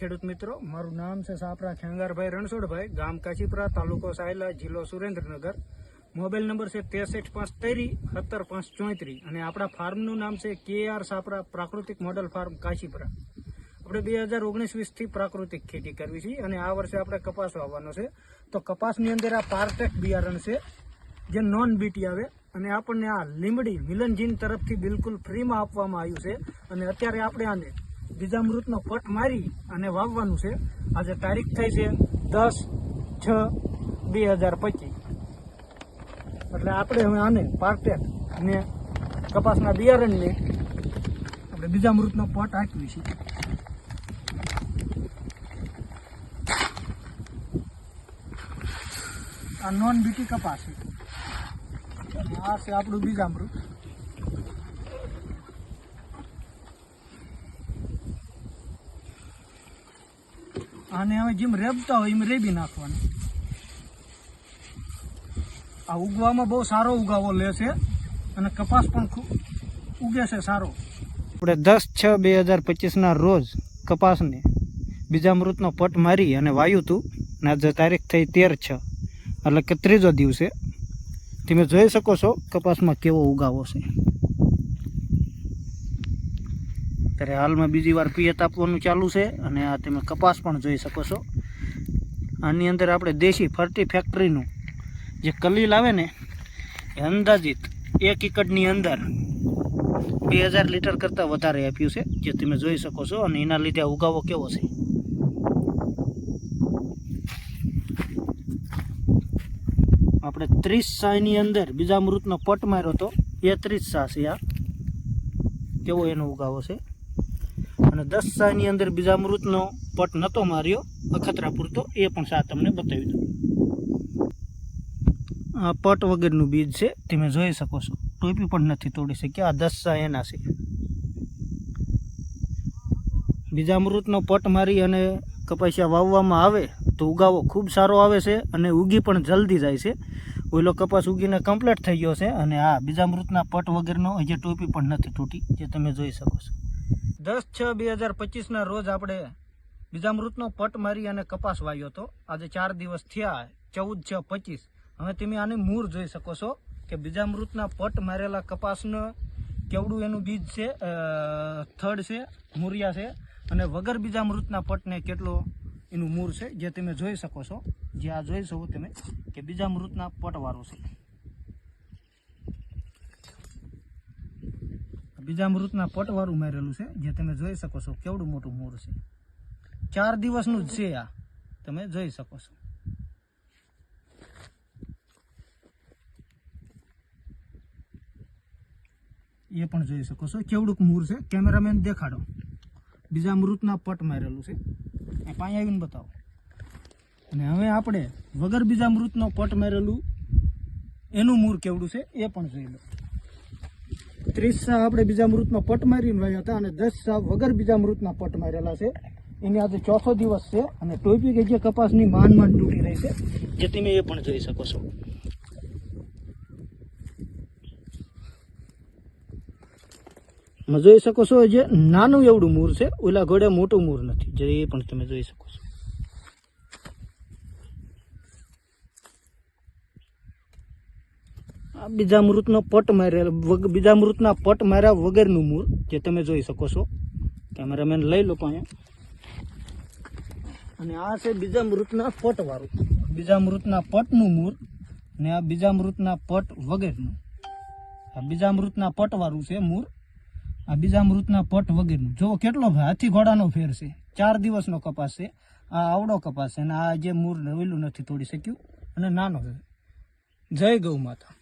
ખેડૂત મિત્રો, મારું નામ છે સાપરા ખેંગારભાઈ રણછોડભાઈ, ગામ કાચીપરા તાલુકો સાયલા, જિલ્લો સુરેન્દ્રનગર. મોબાઈલ નંબર છે ત્રેસઠ પાંચ તેરી, સત્તર પાંચ ચોત્રીસ અને આપણા ફાર્મનું નામ છે કે આર સાપરા પ્રાકૃતિક મોડલ ફાર્મ કાચીપરા આપણે બે હજાર ઓગણીસ વીસથી પ્રાકૃતિક ખેતી કરવી છે અને આ વર્ષે આપણે કપાસ વાવવાનો છે. તો કપાસની અંદર આ પાર્ટેક બિયારણ છે, જે નોન બીટી આવે અને આપણને આ લીમડી મિલનજીન તરફથી બિલકુલ ફ્રીમાં આપવામાં આવ્યું છે. અને અત્યારે આપણે આને બીજામૃતનો પટ મારી અને વાવવાનું છે. આજે તારીખ થઈ છે દસ છ બે હજાર પચીસ. એટલે આપણે હવે આને પાર્ટેક ને કપાસના બિયારણને આપણે બીજામૃતનો પટ આપીએ છે. આ નોન બીટી કપાસ છે. આ છે આપણું બીજામૃત આને હવે જેમ રેબતા હોય એમ રેબી નાખવાના. આ ઉગવામાં બહુ સારો ઉગાવો લે છે અને કપાસ પણ ઉગે છે સારો. આપણે દસ છ બે હજાર પચીસના રોજ કપાસને બીજા મૃતનો પટ મારી અને વાયું હતું અને આજે તારીખ થઈ તેર છ. એટલે કે ત્રીજો દિવસે. તમે જોઈ શકો છો કપાસમાં કેવો ઉગાવો છે. ત્યારે હાલમાં બીજી વાર પિયત આપવાનું ચાલુ છે અને આ તમે કપાસ પણ જોઈ શકો છો. આની અંદર આપણે દેશી ફરતી ફેક્ટરીનું જે કલીલ આવે ને, એ અંદાજિત એક એકડની અંદર બે હજાર લીટર કરતાં વધારે આપ્યું છે, જે તમે જોઈ શકો છો અને એના લીધે ઉગાવો કેવો છે. આપણે ત્રીસ સાની અંદર બીજા મૃતનો પટ માર્યો હતો એ ત્રીસ સા છે આ. કેવો એનો ઉગાવો છે? અને દસ શાહની અંદર બીજા મૃતનો પટ નહોતો માર્યો અખતરા પૂરતો, એ પણ સા તમને બતાવી દઉં. આ પટ વગરનું બીજ છે, તમે જોઈ શકો છો. ટોપી પણ નથી તોડી શકી આ દસ સા એના છે. બીજા મૃતનો પટ મારી અને કપાસિયા વાવવામાં આવે, તો ઉગાવો ખૂબ સારો આવે છે અને ઉગી પણ જલ્દી જાય છે. ઓલો કપાસ ઉગીને કમ્પ્લીટ થઈ ગયો છે અને આ બીજા મૃતના પટ વગરનો હજી ટોપી પણ નથી તૂટી, જે તમે જોઈ શકો છો. દસ છ બે હજાર પચીસના રોજ આપણે બીજા મૃતનો પટ મારી અને કપાસ વાવ્યો હતો. આજે ચાર દિવસ થયા, ચૌદ છ પચીસ. હવે તમે આની મૂળ જોઈ શકો છો કે બીજા મૃતના પટ મારેલા કપાસનું કેવડું એનું બીજ છે થડ છે, મૂરિયા છે અને વગર બીજા મૃતના પટને કેટલો એનું મૂળ છે, જે તમે જોઈ શકો છો. જે આ જોઈ શકો તમે કે બીજા મૃતના પટવાળું છે. બીજા મૃતના પટવાળું મારેલું છે, જે તમે જોઈ શકો છો કેવડું મોટું મૂળ છે. ચાર દિવસનું જ છે આ. તમે જોઈ શકો છો. એ પણ જોઈ શકો છો. કેવડુંક મૂળ છે? કેમેરામેન દેખાડો. બીજા મૃતના પટ મારેલું છે. એ પાણી આવીને બતાવો. અને હવે આપણે વગર બીજા મૃતનો પટ મારેલું એનું મૂળ કેવડું છે એ પણ જોઈ લો. ત્રીસ શાહ આપણે બીજા મૃતમાં પટ મારીને રહ્યા હતા અને દસ શાહ વગર બીજા મૃતના પટ મારેલા છે. એની આજે ચોથો દિવસ છે અને ટોપી કે જે કપાસની માન માન તૂટી રહી છે, જે તમે એ પણ જોઈ શકો છો. જોઈ શકો છો જે નાનું એવડું મૂર છે, ઓલા ઘોડે મોટું મૂર નથી, જે એ પણ તમે જોઈ શકો છો. બીજા મૃતનો પટ માર્યા બીજા મૃતના પટ માર્યા વગરનું મૂળ, જે તમે જોઈ શકો છો. કેમેરામેન લઈ લો અહીંયા. અને આ છે બીજા મૃતના પટ વાળું બીજા મૃતના પટનું મૂળ ને આ બીજા મૃતના પટ વગરનું. આ બીજા મૃતના પટ વાળું છે મૂળ. આ બીજા મૃતના પટ વગેરેનું. જો કેટલો હાથી ઘોડાનો ફેર છે. ચાર દિવસનો કપાસ છે. આ આવડો કપાસ છે અને આ જે મૂળ નવેલું નથી તોડી શક્યું. અને નાનો છે. જય ગૌ માતા.